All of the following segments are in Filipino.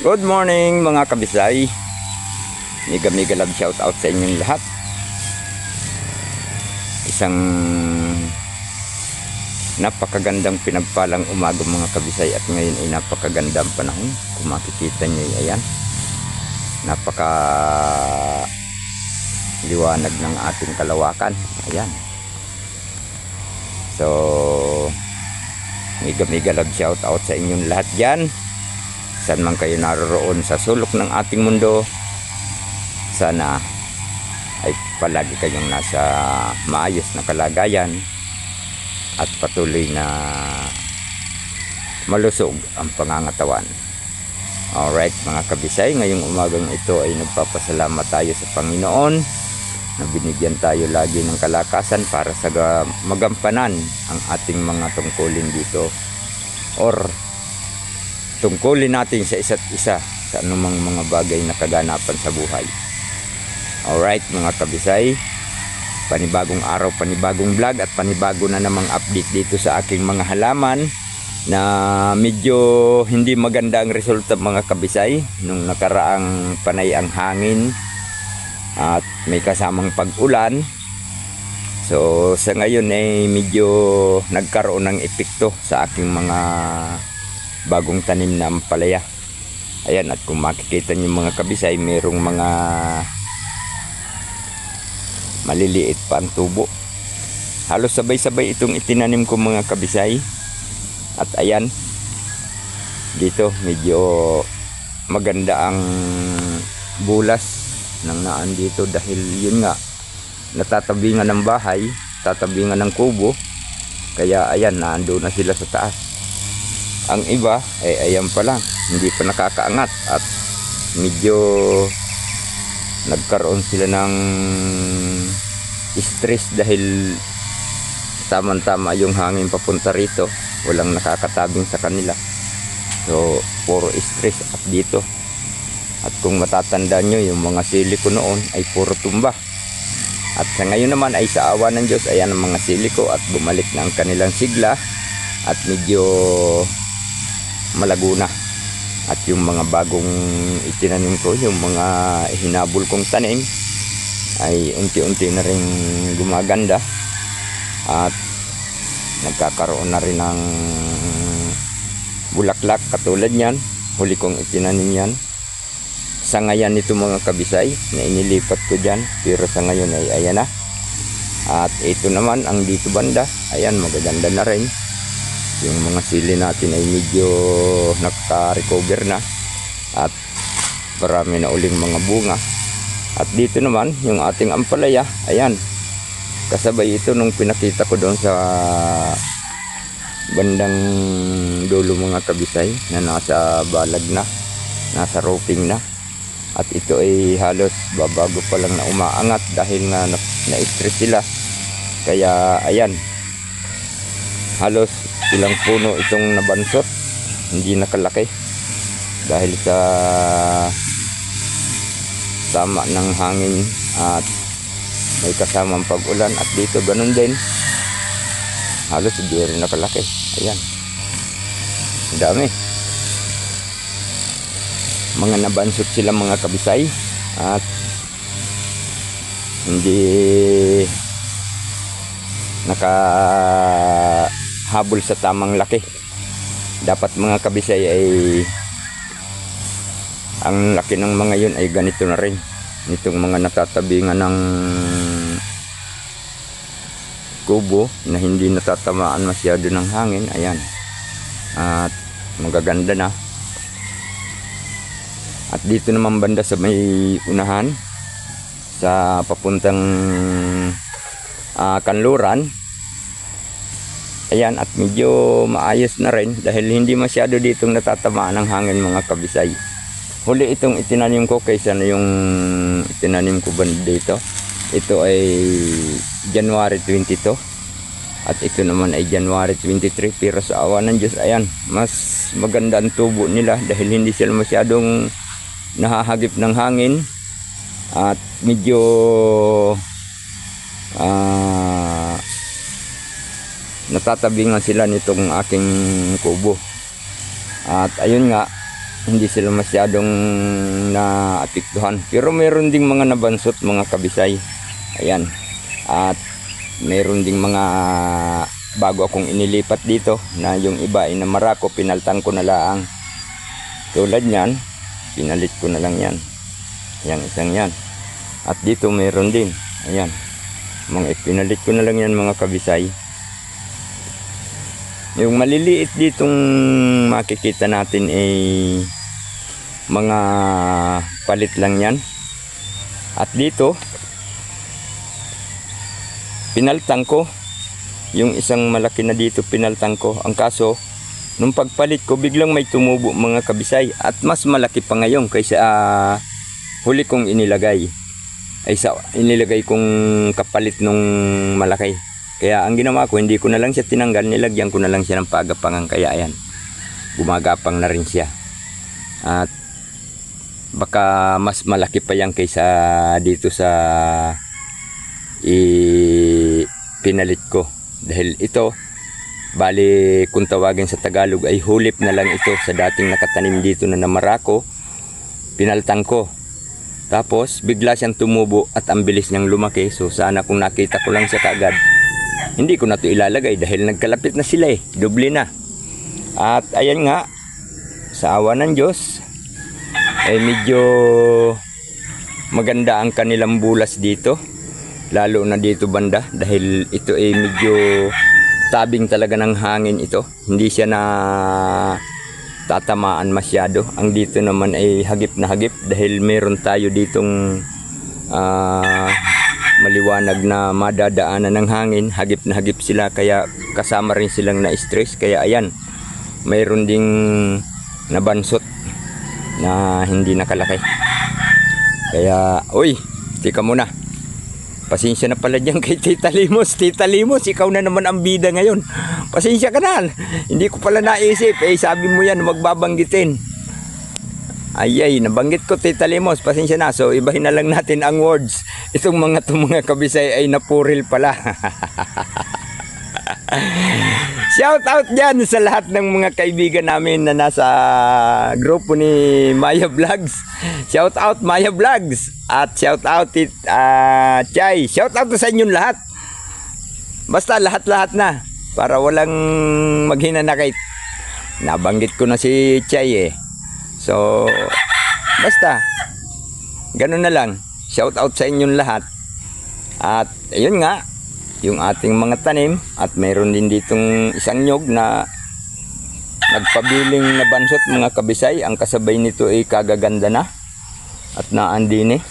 Good morning mga kabisay. Mega mega love shout out sa inyong lahat. Isang napakagandang pinagpalang umaga mga kabisay at ngayon ay napakagandang panahon. Kung makikita nyo ayan. Napaka liwanag ng ating kalawakan. Ayan. So, mega mega love shout out sa inyong lahat dyan saan man kayo naroroon sa sulok ng ating mundo sana ay palagi kayong nasa maayos na kalagayan at patuloy na malusog ang pangangatawan. Alright mga kabisay ngayong umagang ito ay nagpapasalamat tayo sa Panginoon na binigyan tayo lagi ng kalakasan para sa ga- magampanan ang ating mga tungkulin dito. Or tungkulin natin sa isa't isa sa anumang mga bagay na kaganapan sa buhay. Alright mga kabisay, panibagong araw, panibagong vlog at panibago na namang update dito sa aking mga halaman na medyo hindi maganda ang resulta mga kabisay nung nakaraang panay ang hangin at may kasamang pag-ulan so sa ngayon ay medyo nagkaroon ng epekto sa aking mga bagong tanim na ampalaya. Ayan, at kung makikita niyo mga kabisay, mayroong mga maliliit pa ang tubo. Halos sabay-sabay itong itinanim ko mga kabisay. At ayan, dito medyo maganda ang bulas ng naan dito dahil yun nga, natatabingan ng bahay, tatabingan ng kubo. Kaya ayan, naando na sila sa taas ang iba ay ayan pa lang. Hindi pa nakakaangat. At medyo nagkaroon sila ng stress dahil tamang-tama yung hangin papunta rito. Walang nakakatabing sa kanila. So puro stress at dito. At kung matatanda nyo yung mga sili ko noon ay puro tumba. At sa ngayon naman ay sa awa ng Diyos ayan ang mga sili ko at bumalik na ang kanilang sigla. At medyo malaguna. At yung mga bagong itinanim ko yung mga hinabol kong tanim ay unti-unti na rin gumaganda. At nagkakaroon na rin ng bulaklak katulad yan huli kong itinanim yan. Sa ngayon ito mga kabisay na inilipat ko dyan pero sa ngayon ay ayan na. At ito naman ang dito banda ayan magaganda na rin yung mga sili natin ay medyo naka-recover na. At marami na uling mga bunga. At dito naman yung ating ampalaya ayan. Kasabay ito nung pinakita ko doon sa bandang dulo mga kabisay na nasa balag na nasa roping na. At ito ay halos babago pa lang na umaangat dahil nga na- na-stress sila. Kaya ayan. Halos ilang puno itong nabansot. Hindi nakalaki. Dahil sa tama ng hangin at may kasamang pag-ulan at dito ganun din. Halos hindi rin nakalaki. Ayan. Dami. Mga nabansot sila mga kabisay. At hindi naka habol sa tamang laki. Dapat mga kabisay ay ang laki ng mga yun ay ganito na rin. Nitong mga natatabingan ng kubo na hindi natatamaan masyado ng hangin. Ayan. At magaganda na. At dito naman banda sa may unahan sa papuntang ah, kanluran Ayan, at medyo maayos na rin dahil hindi masyado ditong natatamaan ng hangin mga kabisay. Huli itong itinanim ko kaysa na yung itinanim ko ba dito. Ito ay January 22 at ito naman ay January 23 pero sa awa ng Diyos ayan mas maganda ang tubo nila dahil hindi sila masyadong nahahagip ng hangin at medyo ah natatabingan sila nitong aking kubo. At ayun nga, hindi sila masyadong naapektuhan. Pero meron ding mga nabansot, mga kabisay. Ayan. At meron ding mga bago akong inilipat dito na yung iba ay na marako, pinaltan ko na laang. Tulad niyan, pinalit ko na lang yan. Yang isang yan. At dito meron din. Ayan. Mga pinalit ko na lang yan mga kabisay. Yung maliliit ditong makikita natin ay mga palit lang yan. At dito, pinaltang ko. Yung isang malaki na dito pinaltang ko. Ang kaso, nung pagpalit ko, biglang may tumubo mga kabisay. At mas malaki pa ngayon kaysa ah, huli kong inilagay. Ay sa inilagay kong kapalit nung malaki. Kaya ang ginawa ko, hindi ko na lang siya tinanggal, nilagyan ko na lang siya ng pagapangan. Kaya ayan, gumagapang na rin siya. At baka mas malaki pa yan kaysa dito sa i pinalit ko. Dahil ito, bali kung tawagin sa Tagalog ay hulip na lang ito sa dating nakatanim dito na namarako. Pinaltang ko. Tapos bigla siyang tumubo at ang bilis niyang lumaki. So sana kung nakita ko lang siya kagad, hindi ko na to ilalagay dahil nagkalapit na sila eh. Doble na. At ayan nga, sa awa ng Diyos, ay medyo maganda ang kanilang bulas dito. Lalo na dito banda dahil ito ay medyo tabing talaga ng hangin ito. Hindi siya na tatamaan masyado. Ang dito naman ay hagip na hagip dahil meron tayo ditong ah, maliwanag na madadaanan ng hangin. Hagip na hagip sila kaya kasama rin silang na-stress. Kaya ayan, mayroon ding nabansot na hindi nakalaki. Kaya, uy, tika muna. Pasensya na pala dyan kay Tita Limos. Tita Limos, ikaw na naman ang bida ngayon. Pasensya ka na. Hindi ko pala naisip. Eh, sabi mo yan, magbabanggitin. Ay, ay, nabanggit ko Tita Limos. Pasensya na. So, ibahin na lang natin ang words. Itong mga itong mga kabisay ay napuril pala. Shout out dyan sa lahat ng mga kaibigan namin na nasa grupo ni Maya Vlogs. Shout out Maya Vlogs. At shout out it, ah, Chay. Shout out sa inyong lahat. Basta lahat-lahat na. Para walang maghinanakit. Nabanggit ko na si Chay eh. So, basta. Ganun na lang. Shout out sa inyong lahat. At ayun nga, yung ating mga tanim at mayroon din ditong isang nyog na nagpabiling na bansot mga kabisay. Ang kasabay nito ay kagaganda na at naandini.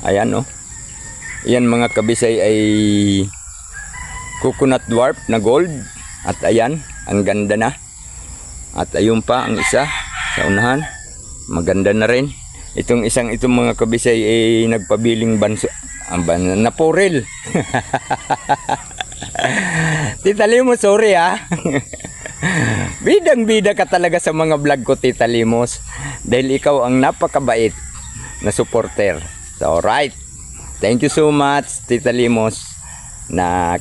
Ayan oh. Yan mga kabisay ay coconut dwarf na gold at ayan, ang ganda na. At ayun pa ang isa sa unahan. Maganda na rin. Itong isang itong mga kabisay ay nagpabiling banso ang ban na porel. Tita Limos, sorry ah. Bidang bida ka talaga sa mga vlog ko, Tita Limos. Dahil ikaw ang napakabait na supporter. So, right. Thank you so much, Tita Limos, na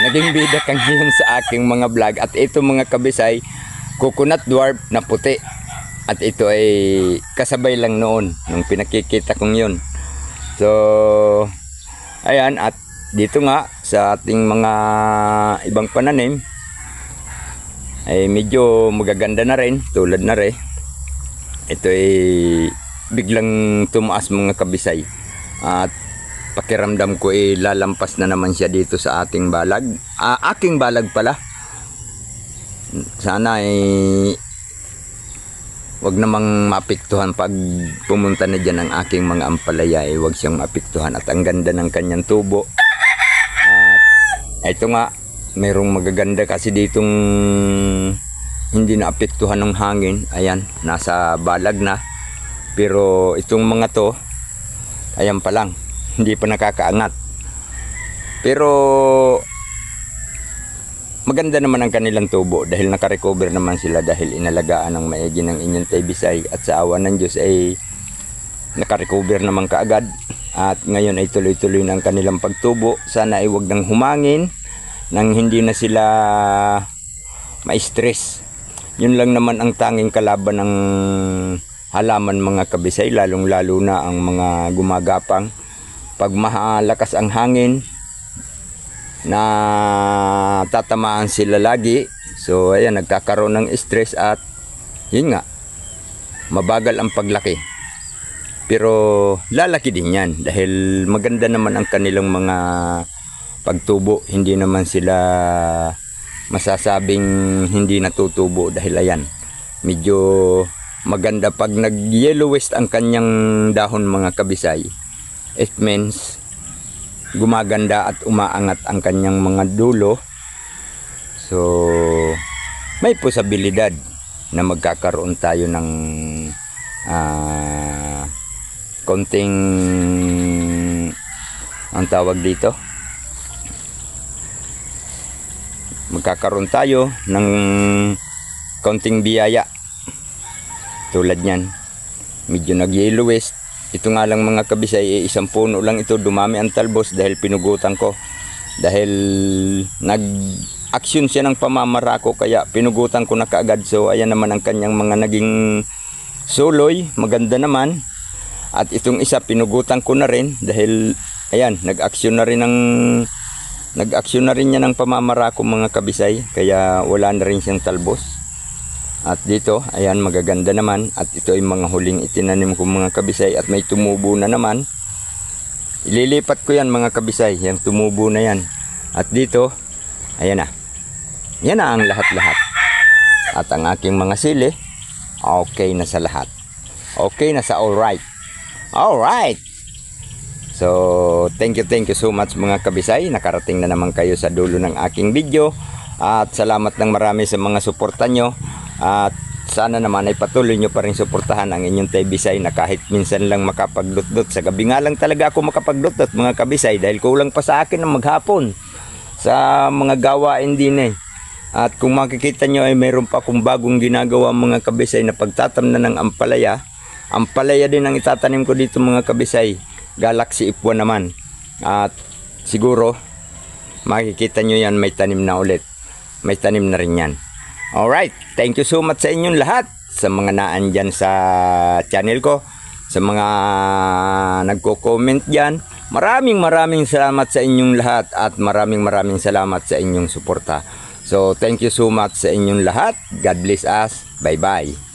naging bida ka ngayon sa aking mga vlog. At ito mga kabisay, coconut dwarf na puti. At ito ay kasabay lang noon, nung pinakikita kong yun. So, ayan, at dito nga, sa ating mga ibang pananim, ay medyo magaganda na rin, tulad na rin. Ito ay biglang tumaas mga kabisay. At pakiramdam ko ay lalampas na naman siya dito sa ating balag. Ah, aking balag pala. Sana ay wag namang maapektuhan pag pumunta na dyan ang aking mga ampalaya eh, wag siyang maapektuhan at ang ganda ng kanyang tubo. At ito nga merong magaganda kasi ditong hindi naapektuhan ng hangin. Ayan nasa balag na. Pero itong mga to ayan pa lang hindi pa nakakaangat. Pero maganda naman ang kanilang tubo dahil nakarecover naman sila dahil inalagaan ng maigi ng inyong Tebisay at sa awa ng Diyos ay nakarecover naman kaagad. At ngayon ay tuloy-tuloy ng kanilang pagtubo. Sana ay wag nang humangin nang hindi na sila ma-stress. Yun lang naman ang tanging kalaban ng halaman mga kabisay, lalong lalo na ang mga gumagapang. Pag mahalakas ang hangin, na tatamaan sila lagi. So ayan, nagkakaroon ng stress at yun nga, mabagal ang paglaki. Pero lalaki din yan dahil maganda naman ang kanilang mga pagtubo. Hindi naman sila masasabing hindi natutubo dahil ayan, medyo maganda pag nag-yellowish ang kanyang dahon mga kabisay. It means gumaganda at umaangat ang kanyang mga dulo. So, may posibilidad na magkakaroon tayo ng ah, konting ang tawag dito? Magkakaroon tayo ng konting biyaya. Tulad niyan medyo nag-yellowish ito nga lang mga kabisay eh, isang puno lang ito. Dumami ang talbos dahil pinugutan ko. Dahil nag action siya ng pamamarako kaya pinugutan ko na kaagad. So ayan naman ang kanyang mga naging suloy. Maganda naman. At itong isa pinugutan ko na rin dahil ayan nag-action na rin ng nag-action na rin niya ng pamamarako mga kabisay. Kaya wala na rin siyang talbos at dito, ayan, magaganda naman. At ito ay mga huling itinanim ko mga kabisay at may tumubo na naman. Ililipat ko yan mga kabisay, yung tumubo na yan. At dito, ayan na. Yan na ang lahat-lahat. At ang aking mga sili, okay na sa lahat. Okay na sa alright. Alright! So, thank you, thank you so much mga kabisay. Nakarating na naman kayo sa dulo ng aking video. At salamat ng marami sa mga suporta nyo. At sana naman ay patuloy nyo pa rin suportahan ang inyong Tebisay na kahit minsan lang makapagdutdut. Sa gabi nga lang talaga ako makapagdutdut mga kabisay dahil kulang pa sa akin ng maghapon sa mga gawain din eh. At kung makikita nyo ay mayroon pa akong bagong ginagawa mga kabisay na pagtatamnan ng ampalaya. Ampalaya din ang itatanim ko dito mga kabisay. Galaxy F1 naman. At siguro makikita nyo yan may tanim na ulit. May tanim na rin yan. Alright, thank you so much sa inyong lahat sa mga naan dyan sa channel ko, sa mga nagko-comment dyan. Maraming maraming salamat sa inyong lahat at maraming maraming salamat sa inyong suporta. So, thank you so much sa inyong lahat. God bless us. Bye-bye.